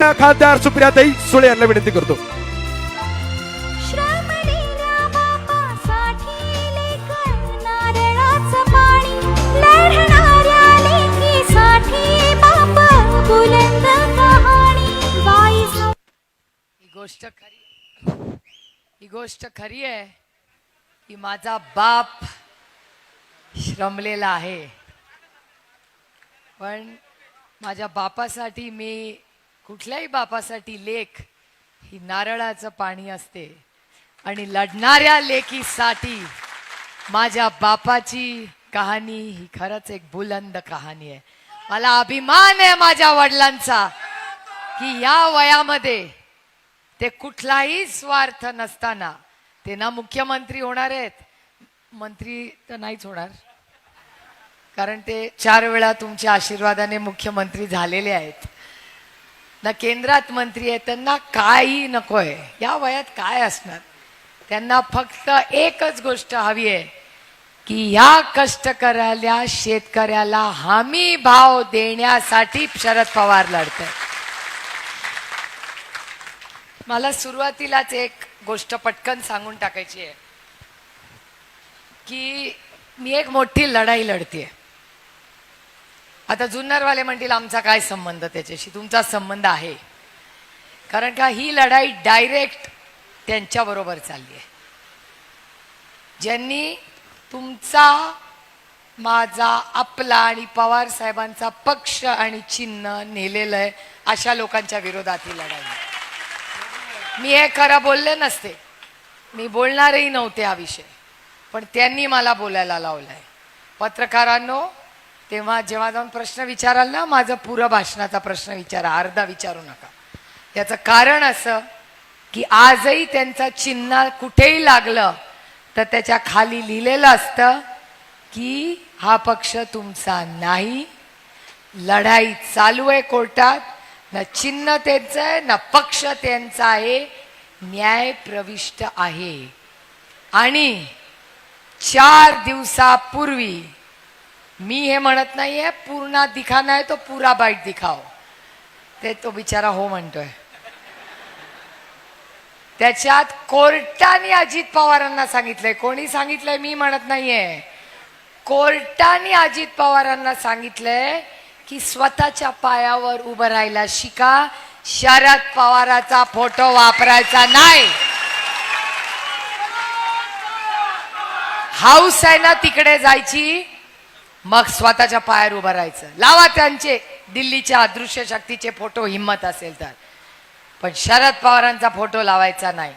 खासदार सुप्रियाताई सुळे यांना विनंती करतो. ही गोष्ट खरी ही गोष्ट खरी आहे की माझा बाप श्रमलेला आहे. पण माझ्या बापासाठी मी कुठल्याही बापासाठी लेख ही नारळाचं पाणी असते. आणि लढणाऱ्या लेखीसाठी माझ्या बापाची कहाणी ही खरंच एक बुलंद कहाणी आहे. मला अभिमान आहे माझ्या वडिलांचा की या वयामध्ये ते कुठलाही स्वार्थ नसताना ते ना मुख्यमंत्री होणार आहेत. मंत्री तर नाहीच होणार. कारण ते चार वेळा तुमच्या आशीर्वादाने मुख्यमंत्री झालेले आहेत. ना केंद्रात मंत्री आहे त्यांना काही नको आहे या वयात काय असणार? त्यांना फक्त एकच गोष्ट हवी आहे की ह्या कष्टकऱ्याला शेतकऱ्याला हमी भाव देण्यासाठी शरद पवार लढत मला सुरुवातीलाच एक गोष्ट पटकन सांगून टाकायची आहे की मी एक मोठी लढाई लढतीये. आता जुन्नरवाले म्हणतील आमचा काय संबंध त्याच्याशी? तुमचा संबंध आहे. कारण का ही लढाई डायरेक्ट त्यांच्याबरोबर चालली आहे. ज्यांनी तुमचा माझा आपला आणि पवार साहेबांचा पक्ष आणि चिन्ह नेलेलं आहे अशा लोकांच्या विरोधात ही लढाई मी हे खरं बोलले नसते. मी बोलणारही नव्हते हा विषय. पण त्यांनी मला बोलायला लावलाय. पत्रकारांनो तेव्हा जेव्हा जाऊन प्रश्न विचाराल ना माझं पुरं भाषणाचा प्रश्न विचारा अर्धा विचारू नका. याचं कारण असं की आजही त्यांचं चिन्ह कुठेही लागलं तर त्याच्याखाली लिहिलेलं असतं की हा पक्ष तुमचा नाही लढाई चालू आहे कोर्टात ना चिन्ह त्यांचं आहे ना पक्ष त्यांचा आहे न्याय प्रविष्ट आहे. आणि चार दिवसापूर्वी मी हे म्हणत नाहीये पूर्ण दिखाना आहे तो पुरा बाईट दिखाव ते तो बिचारा हो म्हणतोय. त्याच्यात कोर्टाने अजित पवारांना सांगितलंय. कोणी सांगितलंय मी म्हणत नाहीये. कोर्टाने अजित पवारांना सांगितलंय की स्वतःच्या पायावर उभं राहायला शिका. शरद पवाराचा फोटो वापरायचा नाही. हाऊस आहे ना तिकडे जायची. मग स्वतःच्या पायावर उभं राहायचं. लावा त्यांचे. दिल्लीच्या अदृश्य शक्तीचे फोटो हिंमत असेल तर. पण शरद पवारांचा फोटो लावायचा नाही.